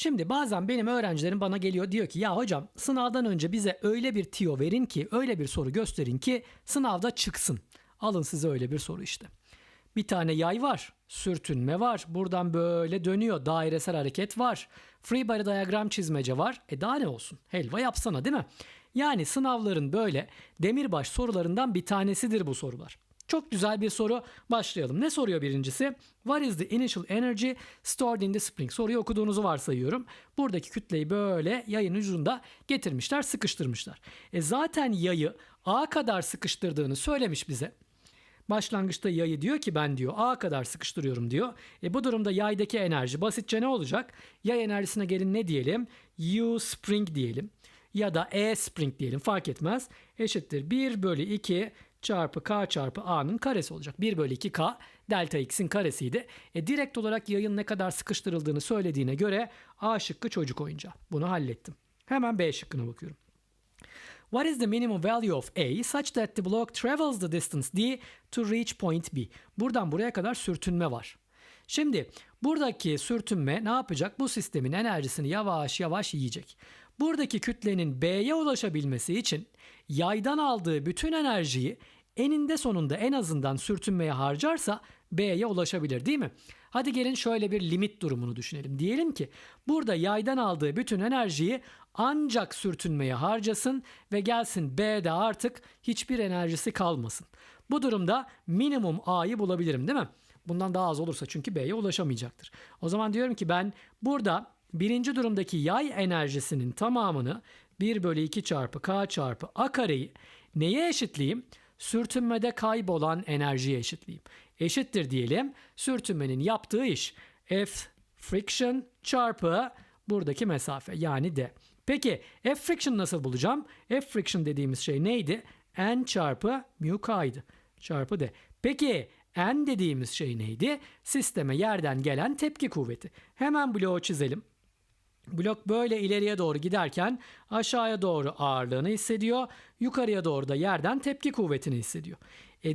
Şimdi bazen benim öğrencilerim bana geliyor diyor ki ya hocam sınavdan önce bize öyle bir tiyo verin ki öyle bir soru gösterin ki sınavda çıksın. Alın size öyle bir soru işte. Bir tane yay var, sürtünme var, buradan böyle dönüyor, dairesel hareket var. Free body diagram çizmece var. E daha ne olsun? Helva yapsana değil mi? Yani sınavların böyle demirbaş sorularından bir tanesidir bu sorular. Çok güzel bir soru. Başlayalım. Ne soruyor birincisi? What is the initial energy stored in the spring? Soruyu okuduğunuzu varsayıyorum. Buradaki kütleyi böyle yayın ucunda getirmişler, sıkıştırmışlar. E zaten yayı A kadar sıkıştırdığını söylemiş bize. Başlangıçta yayı diyor ki ben diyor A kadar sıkıştırıyorum diyor. E bu durumda yaydaki enerji basitçe ne olacak? Yay enerjisine gelin ne diyelim? U spring diyelim. Ya da E spring diyelim fark etmez. Eşittir 1 bölü 2 çarpı K çarpı A'nın karesi olacak. 1 bölü 2 K delta X'in karesiydi. E direkt olarak yayın ne kadar sıkıştırıldığını söylediğine göre A şıkkı çocuk oyuncağı. Bunu hallettim. Hemen B şıkkına bakıyorum. What is the minimum value of A such that the block travels the distance D to reach point B? Buradan buraya kadar sürtünme var. Şimdi buradaki sürtünme ne yapacak? Bu sistemin enerjisini yavaş yavaş yiyecek. Buradaki kütlenin B'ye ulaşabilmesi için yaydan aldığı bütün enerjiyi eninde sonunda en azından sürtünmeye harcarsa B'ye ulaşabilir değil mi? Hadi gelin şöyle bir limit durumunu düşünelim. Diyelim ki burada yaydan aldığı bütün enerjiyi ancak sürtünmeye harcasın ve gelsin B'de artık hiçbir enerjisi kalmasın. Bu durumda minimum A'yı bulabilirim değil mi? Bundan daha az olursa çünkü B'ye ulaşamayacaktır. O zaman diyorum ki ben burada birinci durumdaki yay enerjisinin tamamını 1 bölü 2 çarpı K çarpı A kareyi neye eşitleyeyim? Sürtünmede kaybolan enerjiye eşitleyeyim. Eşittir diyelim sürtünmenin yaptığı iş F friction çarpı buradaki mesafe yani D. Peki F friction nasıl bulacağım? F friction dediğimiz şey neydi? N çarpı mu K'ydı. Çarpı D. Peki N dediğimiz şey neydi? Sisteme yerden gelen tepki kuvveti. Hemen bloğu çizelim. Blok böyle ileriye doğru giderken aşağıya doğru ağırlığını hissediyor. Yukarıya doğru da yerden tepki kuvvetini hissediyor. E,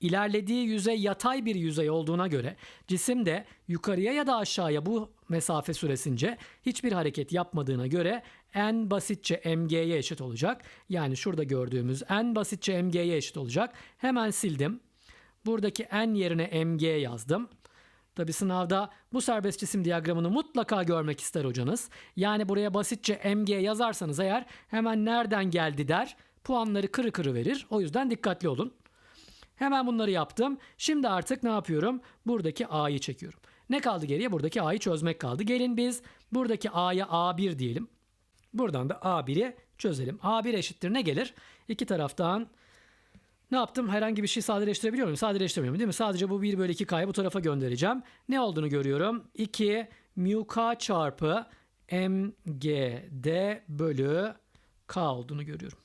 ilerlediği yüzey yatay bir yüzey olduğuna göre cisim de yukarıya ya da aşağıya bu mesafe süresince hiçbir hareket yapmadığına göre n basitçe mg'ye eşit olacak. Yani şurada gördüğümüz n basitçe mg'ye eşit olacak. Hemen sildim. Buradaki n yerine mg yazdım. Tabi sınavda bu serbest cisim diyagramını mutlaka görmek ister hocanız. Yani buraya basitçe mg yazarsanız eğer hemen nereden geldi der. Puanları kırı kırı verir. O yüzden dikkatli olun. Hemen bunları yaptım. Şimdi artık ne yapıyorum? Buradaki a'yı çekiyorum. Ne kaldı geriye? Buradaki a'yı çözmek kaldı. Gelin biz buradaki a'ya a1 diyelim. Buradan da a1'i çözelim. a1 eşittir ne gelir? İki taraftan ne yaptım? Herhangi bir şey sadeleştirebiliyor muyum? Sadeleştiremiyorum değil mi? Sadece bu 1 bölü 2k'yı bu tarafa göndereceğim. Ne olduğunu görüyorum? 2 mu k çarpı mgd bölü k olduğunu görüyorum.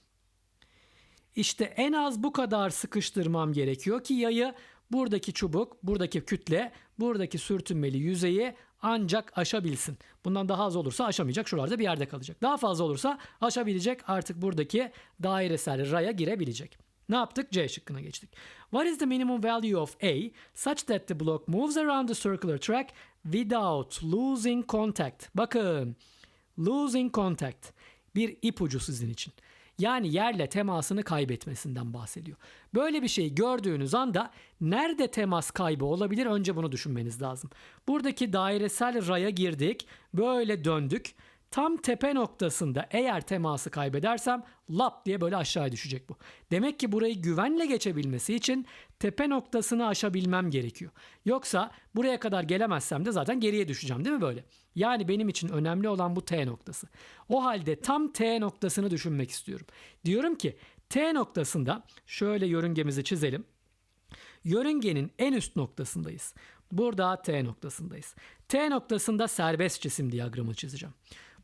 İşte en az bu kadar sıkıştırmam gerekiyor ki yayı buradaki çubuk, buradaki kütle, buradaki sürtünmeli yüzeyi ancak aşabilsin. Bundan daha az olursa aşamayacak. Şuralarda bir yerde kalacak. Daha fazla olursa aşabilecek. Artık buradaki dairesel raya girebilecek. Ne yaptık? C şıkkına geçtik. What is the minimum value of A such that the block moves around the circular track without losing contact? Bakın, losing contact bir ipucu sizin için. Yani yerle temasını kaybetmesinden bahsediyor. Böyle bir şey gördüğünüz anda nerede temas kaybı olabilir önce bunu düşünmeniz lazım. Buradaki dairesel raya girdik, böyle döndük. Tam tepe noktasında eğer teması kaybedersem lap diye böyle aşağıya düşecek bu. Demek ki burayı güvenle geçebilmesi için tepe noktasını aşabilmem gerekiyor. Yoksa buraya kadar gelemezsem de zaten geriye düşeceğim değil mi böyle? Yani benim için önemli olan bu T noktası. O halde tam T noktasını düşünmek istiyorum. Diyorum ki T noktasında şöyle yörüngemizi çizelim. Yörüngenin en üst noktasındayız. Burada T noktasındayız. T noktasında serbest cisim diyagramı çizeceğim.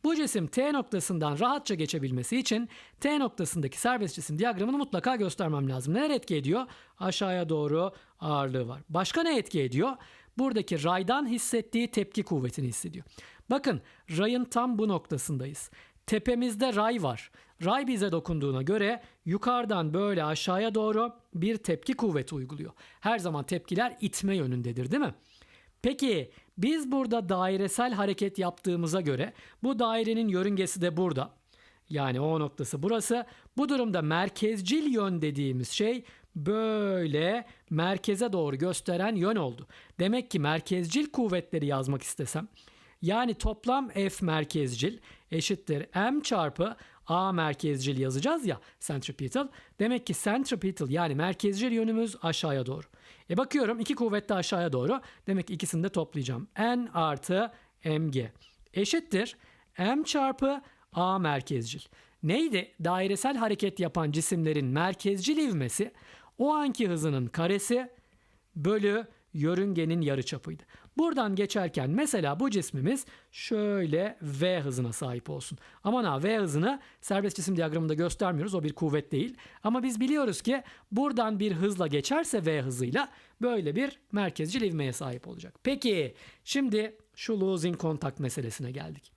Bu cisim T noktasından rahatça geçebilmesi için T noktasındaki serbest cisim diyagramını mutlaka göstermem lazım. Neler etki ediyor? Aşağıya doğru ağırlığı var. Başka ne etki ediyor? Buradaki raydan hissettiği tepki kuvvetini hissediyor. Bakın rayın tam bu noktasındayız. Tepemizde ray var. Ray bize dokunduğuna göre yukarıdan böyle aşağıya doğru bir tepki kuvveti uyguluyor. Her zaman tepkiler itme yönündedir değil mi? Peki biz burada dairesel hareket yaptığımıza göre bu dairenin yörüngesi de burada. Yani O noktası burası. Bu durumda merkezcil yön dediğimiz şey böyle merkeze doğru gösteren yön oldu. Demek ki merkezcil kuvvetleri yazmak istesem yani toplam F merkezcil eşittir M çarpı A merkezcil yazacağız ya centripetal. Demek ki centripetal yani merkezcil yönümüz aşağıya doğru. E bakıyorum iki kuvvet de aşağıya doğru. Demek ki ikisini de toplayacağım. N artı mg eşittir M çarpı A merkezcil. Neydi? Dairesel hareket yapan cisimlerin merkezcil ivmesi o anki hızının karesi bölü yörüngenin yarıçapıydı. Buradan geçerken mesela bu cismimiz şöyle V hızına sahip olsun. Aman ha V hızını serbest cisim diyagramında göstermiyoruz. O bir kuvvet değil. Ama biz biliyoruz ki buradan bir hızla geçerse V hızıyla böyle bir merkezcil ivmeye sahip olacak. Peki şimdi şu losing contact meselesine geldik.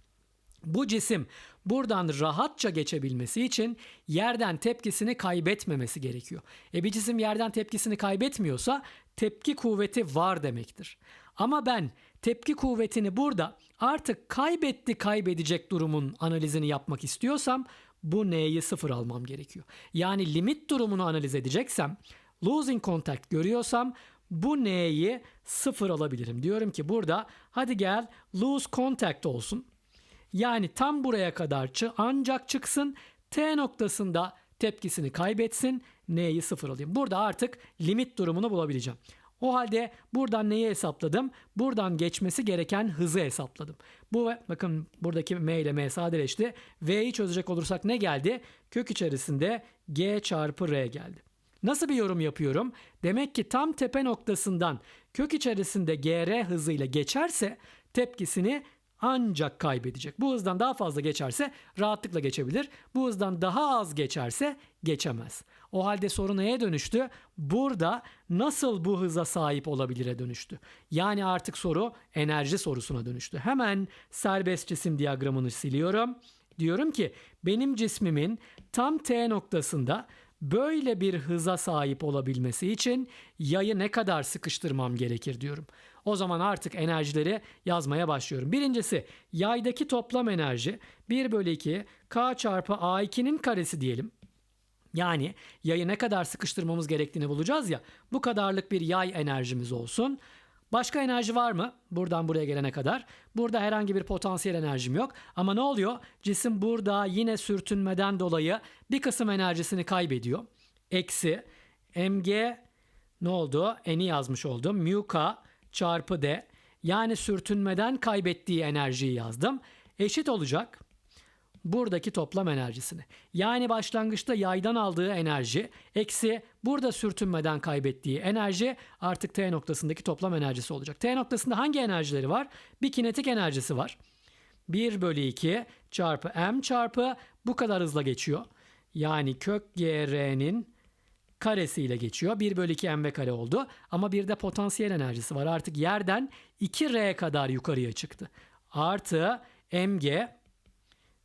Bu cisim buradan rahatça geçebilmesi için yerden tepkisini kaybetmemesi gerekiyor. E bir cisim yerden tepkisini kaybetmiyorsa tepki kuvveti var demektir. Ama ben tepki kuvvetini burada artık kaybetti kaybedecek durumun analizini yapmak istiyorsam bu n'yi sıfır almam gerekiyor. Yani limit durumunu analiz edeceksem losing contact görüyorsam bu n'yi sıfır alabilirim. Diyorum ki burada hadi gel lose contact olsun. Yani tam buraya kadar çı ancak çıksın T noktasında tepkisini kaybetsin N'yi sıfır alayım. Burada artık limit durumunu bulabileceğim. O halde buradan neyi hesapladım? Buradan geçmesi gereken hızı hesapladım. Bu bakın buradaki M ile M sadeleşti. V'yi çözecek olursak ne geldi? Kök içerisinde G çarpı R geldi. Nasıl bir yorum yapıyorum? Demek ki tam tepe noktasından kök içerisinde GR hızıyla geçerse tepkisini ancak kaybedecek. Bu hızdan daha fazla geçerse rahatlıkla geçebilir. Bu hızdan daha az geçerse geçemez. O halde soru neye dönüştü? Burada nasıl bu hıza sahip olabilire dönüştü. Yani artık soru enerji sorusuna dönüştü. Hemen serbest cisim diyagramını siliyorum. Diyorum ki benim cismimin tam T noktasında böyle bir hıza sahip olabilmesi için yayı ne kadar sıkıştırmam gerekir diyorum. O zaman artık enerjileri yazmaya başlıyorum. Birincisi yaydaki toplam enerji 1 bölü 2 K çarpı A2'nin karesi diyelim. Yani yayı ne kadar sıkıştırmamız gerektiğini bulacağız ya. Bu kadarlık bir yay enerjimiz olsun. Başka enerji var mı? Buradan buraya gelene kadar. Burada herhangi bir potansiyel enerjim yok. Ama ne oluyor? Cisim burada yine sürtünmeden dolayı bir kısım enerjisini kaybediyor. Eksi mg ne oldu? N'i yazmış oldum. Mu k çarpı d. Yani sürtünmeden kaybettiği enerjiyi yazdım. Eşit olacak buradaki toplam enerjisini. Yani başlangıçta yaydan aldığı enerji eksi burada sürtünmeden kaybettiği enerji artık T noktasındaki toplam enerjisi olacak. T noktasında hangi enerjileri var? Bir kinetik enerjisi var. 1 bölü 2 çarpı m çarpı bu kadar hızla geçiyor. Yani kök gr'nin karesiyle geçiyor. 1 bölü 2 mv kare oldu. Ama bir de potansiyel enerjisi var. Artık yerden 2r kadar yukarıya çıktı. Artı mg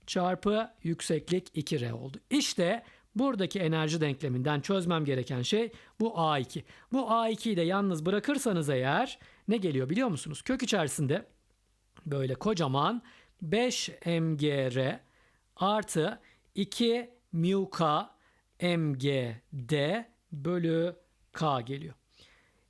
çarpı yükseklik 2R oldu. İşte buradaki enerji denkleminden çözmem gereken şey bu A2. Bu A2'yi de yalnız bırakırsanız eğer ne geliyor biliyor musunuz? Kök içerisinde böyle kocaman 5 mgr artı 2 mu k mgd bölü k geliyor.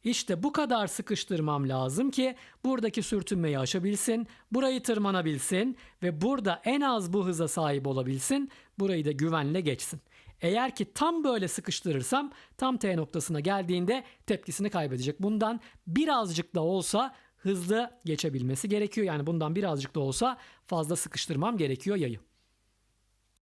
İşte bu kadar sıkıştırmam lazım ki buradaki sürtünmeyi aşabilsin, burayı tırmanabilsin ve burada en az bu hıza sahip olabilsin, burayı da güvenle geçsin. Eğer ki tam böyle sıkıştırırsam tam T noktasına geldiğinde tepkisini kaybedecek. Bundan birazcık da olsa hızlı geçebilmesi gerekiyor. Yani bundan birazcık da olsa fazla sıkıştırmam gerekiyor yayı.